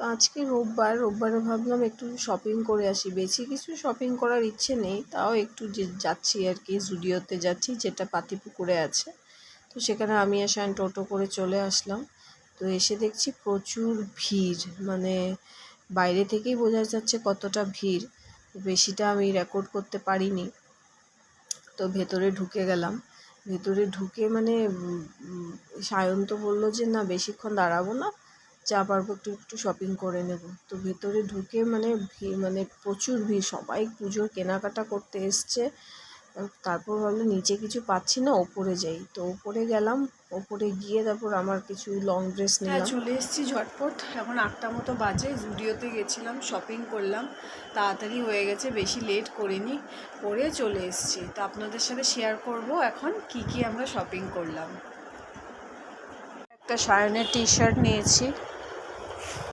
তো আজকে রোববার, রোববারে ভাবলাম একটু শপিং করে আসি। বেশি কিছু শপিং করার ইচ্ছে নেই, তাও একটু যে যাচ্ছি আর কি জুডিওতে যাচ্ছি, যেটা পাতিপুকুরে আছে। তো সেখানে আমি এসে টোটো করে চলে আসলাম। তো এসে দেখছি প্রচুর ভিড় মানে বাইরে থেকেই বোঝা যাচ্ছে কতটা ভিড়। বেশিটা আমি রেকর্ড করতে পারিনি। তো ভেতরে ঢুকে গেলাম। ভেতরে ঢুকে মানে সায়ন্ত বলল যে, না, বেশিক্ষণ দাঁড়াবো না। যা পারব একটু একটু শপিং করে নেব। তো ভেতরে ঢুকে মানে ভিড় মানে প্রচুর ভিড় সবাই পুজোর কেনাকাটা করতে এসছে। তারপর ভাবলাম নিচে কিছু পাচ্ছি না ওপরে যাই। তো ওপরে গেলাম ওপরে গিয়ে তারপর আমার কিছু লং ড্রেস নিয়ে চলে এসেছি ঝটপট। এখন আটটা মতো বাজে জুডিওতে গেছিলাম শপিং করলাম। তাড়াতাড়ি হয়ে গেছে বেশি লেট করিনি করে চলে এসেছি। তো আপনাদের সাথে শেয়ার করব এখন কি কি আমরা শপিং করলাম। একটা সায়নের টি শার্ট নিয়েছি।